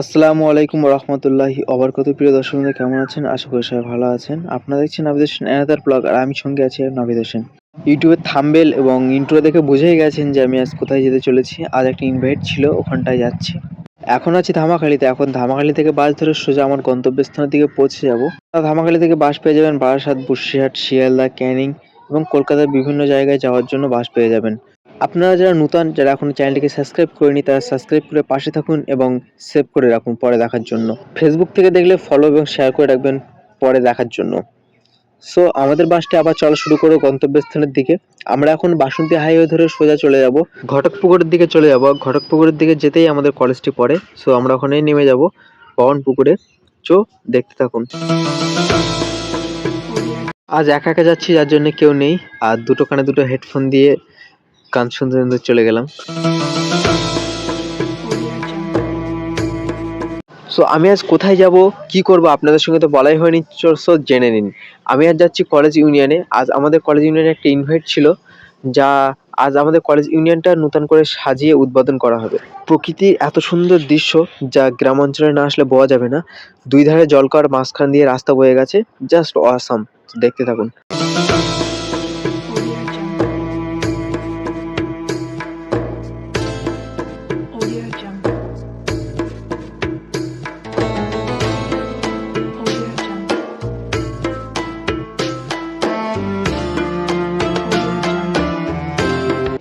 আসসালামু আলাইকুম রহমতুল্লাহি অবরকত প্রিয় দর্শক কেমন আছেন? আশা করি সবাই ভালো আছেন। আপনারা দেখছেন নাবিদ হোসেন এনাদার ব্লগ, আর আমি সঙ্গে আছি নাবিদ হোসেন ইউটিউবের থাম্বেল এবং ইন্ট্রো দেখে বুঝেই গেছেন যে আমি আজ কোথায় যেতে চলেছি। আজ একটা ইনভাইট ছিল, ওখানটায় যাচ্ছি। এখন আছি ধামাখালিতে। এখন ধামাখালি থেকে বাস ধরে সোজা আমার গন্তব্যস্থানের দিকে পৌঁছে যাব। ধামাখালি থেকে বাস পেয়ে যাবেন বারাসাত, বসিরহাট, শিয়ালদা, ক্যানিং এবং কলকাতার বিভিন্ন জায়গায় যাওয়ার জন্য বাস পেয়ে যাবেন। আপনারা যারা নূতন, যারা এখন চ্যানেলটিকে সাবস্ক্রাইব করেনি তারা সাবস্ক্রাইব করে পাশে থাকুন এবং সেভ করে রাখুন পরে দেখার জন্য। ফেসবুক থেকে দেখলে ফলো এবং শেয়ার করে রাখবেন পরে দেখার জন্য। সো আমাদের বাসটি আবার চলা শুরু করো গন্তব্যস্থানের দিকে। আমরা এখন বাসন্তী হাইওয়ে ধরে সোজা চলে যাব। ঘটকপুকুরের দিকে চলে যাব। ঘটকপুকুরের দিকে যেতেই আমাদের কলেজটি পড়ে। সো আমরা ওখানেই নেমে যাব পবন পুকুরে চো দেখতে থাকুন। আজ একা একা যাচ্ছি, যার জন্য কেউ নেই। আর দুটো কানে দুটো হেডফোন দিয়ে গান শুনতে শুনতে চলে গেলাম। সো আমি আজ কোথায় যাব, কি করব আপনাদের সঙ্গে তো বলাই হয়নি সো জেনে নিন। আমি আজ যাচ্ছি কলেজ ইউনিয়নে আজ আমাদের কলেজ ইউনিয়নে একটা ইনভাইট ছিল, যা আজ আমাদের কলেজ ইউনিয়নটা নতুন করে সাজিয়ে উদ্বোধন করা হবে। প্রকৃতির এত সুন্দর দৃশ্য, যা গ্রাম অঞ্চলে না আসলে পাওয়া যাবে না, দুই ধারে জলকর মাঝখান দিয়ে রাস্তা বয়ে গেছে জাস্ট অসাম দেখতে থাকুন।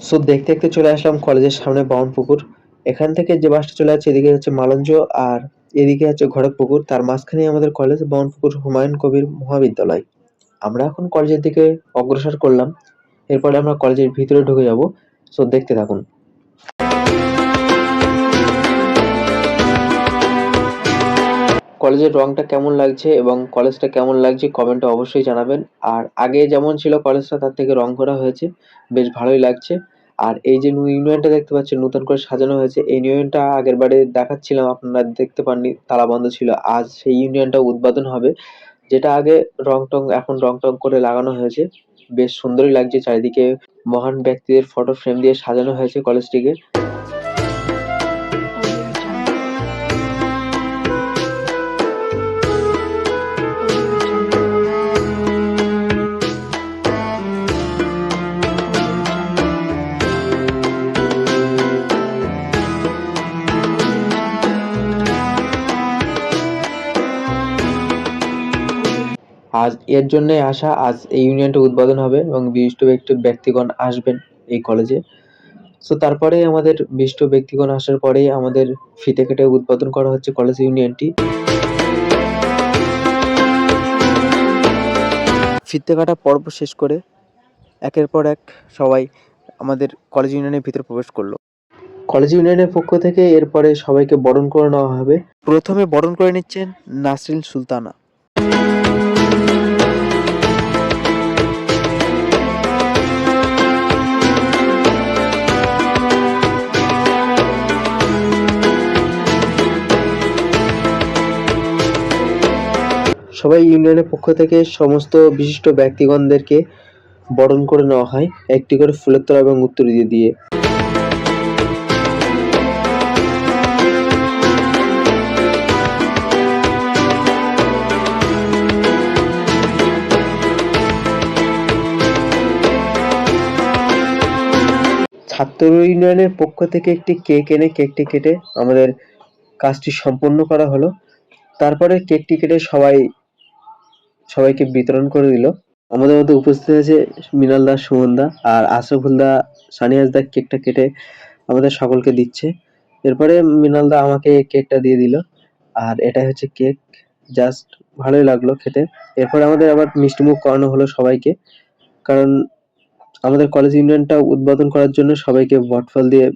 সো দেখতে দেখতে চলে আসলাম কলেজের সামনে বাউন পুকুর এখান থেকে যে বাসটা চলে যাচ্ছে, এদিকে হচ্ছে মালঞ্জ আর এদিকে হচ্ছে ঘটক পুকুর তার মাঝখানে আমাদের কলেজ বাউন পুকুর হুমায়ুন কবির মহাবিদ্যালয়। আমরা এখন কলেজের দিকে অগ্রসর করলাম। এরপরে আমরা কলেজের ভিতরে ঢুকে যাব। সো দেখতে থাকুন। কলেজের রংটা কেমন লাগছে এবং কলেজটা কেমন লাগছে কমেন্টে অবশ্যই জানাবেন। আর আগে যেমন ছিল কলেজটা, তার থেকে রং করা হয়েছে। বেশ ভালোই লাগছে। আর এই যে ইউনিয়নটা দেখতে পাচ্ছেন, নতুন করে সাজানো হয়েছে, এই ইউনিয়নটা আগের বারে দেখাচ্ছিলাম, আপনারা দেখতে পাননি, তালা বন্ধ ছিল, আজ সেই ইউনিয়নটা উদ্বোধন হবে, যেটা আগে রং টং এখন রং টং করে লাগানো হয়েছে, বেশ সুন্দরই লাগছে, চারিদিকে মহান ব্যক্তিদের ফটো ফ্রেম দিয়ে সাজানো হয়েছে কলেজটিকে আজ এর জন্যই আসা আজ এই ইউনিয়নটা উদ্বোধন হবে এবং বিশিষ্ট ব্যক্তি, ব্যক্তিগণ আসবেন এই কলেজে সো তারপরে আমাদের বিশিষ্ট ব্যক্তিগণ আসার পরেই আমাদের ফিতে কেটে উদ্বোধন করা হচ্ছে কলেজ ইউনিয়নটি ফিতে কাটা পর্ব শেষ করে একের পর এক সবাই আমাদের কলেজ ইউনিয়নের ভিতরে প্রবেশ করল। কলেজ ইউনিয়নের পক্ষ থেকে এরপরে সবাইকে বরণ করে নেওয়া হবে। প্রথমে বরণ করে নিচ্ছেন নাসরিন সুলতানা। সবাই ইউনিয়নের পক্ষ থেকে সমস্ত বিশিষ্ট ব্যক্তিগণদেরকে বরণ করে নেওয়া হয়, একটি করে ফুলের তোড়া এবং উত্তর দিয়ে দিয়ে। ছাত্র ইউনিয়নের পক্ষ থেকে একটি কেক এনে কেকটি কেটে আমাদের কাজটি সম্পন্ন করা হলো। তারপরে কেকটি কেটে সবাই সবাইকে বিতরণ করে দিল। আমাদের মধ্যে উপস্থিত আছে মৃণাল দা সুমন দা আর আশরাফুল দা, সানিয়াজ দা, কেকটা কেটে আমাদের সকলকে দিচ্ছে। এরপরে মৃণাল দা আমাকে কেকটা দিয়ে দিল। আর এটাই হচ্ছে কেক। জাস্ট ভালোই লাগল খেতে। এরপরে আমাদের আবার মিষ্টিমুখ করানো হলো সবাইকে। কারণ আমাদের কলেজ ইউনিয়নটা উদ্বোধন করার জন্য সবাইকে বটফল দিয়ে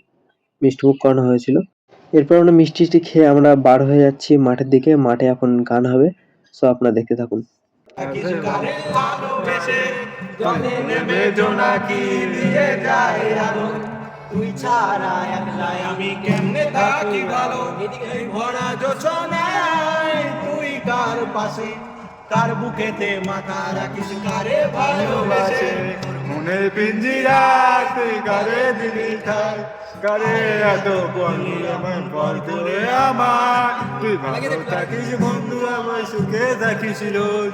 মিষ্টিমুখ করানো হয়েছিল। এরপর আমরা মিষ্টি খেয়ে আমরা বার হয়ে যাচ্ছি মাঠের দিকে। মাঠে এখন গান হবে। সো আপনারা দেখতে থাকুন। কিছু কারে ভালোবেসে জলে নেমে জোনাকি দিয়ে যায় আলো। তুই ছাড়া একলাই আমি কেমনে থাকি ভালো? ভরা যোচনায় তুই কার পাশে? কার বুকেতে মাথা রাখিস? কারে ভালোবাসে? মনে পিঞ্জিরা তুই কারে দিলি ঠাই? কারে এত বন্ধু আমার পর তোরে আমার? তুই ভালো থাকিস বন্ধু আমার সুখে থাকিস রোজ।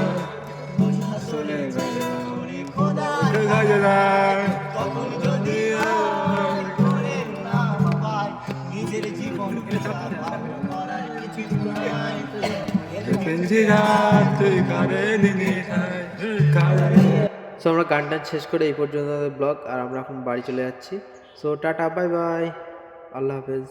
সো আমরা গান টান শেষ করে এই পর্যন্ত ব্লগ, আর আমরা এখন বাড়ি চলে যাচ্ছি। সো টাটা বাই বাই আল্লাহ হাফেজ।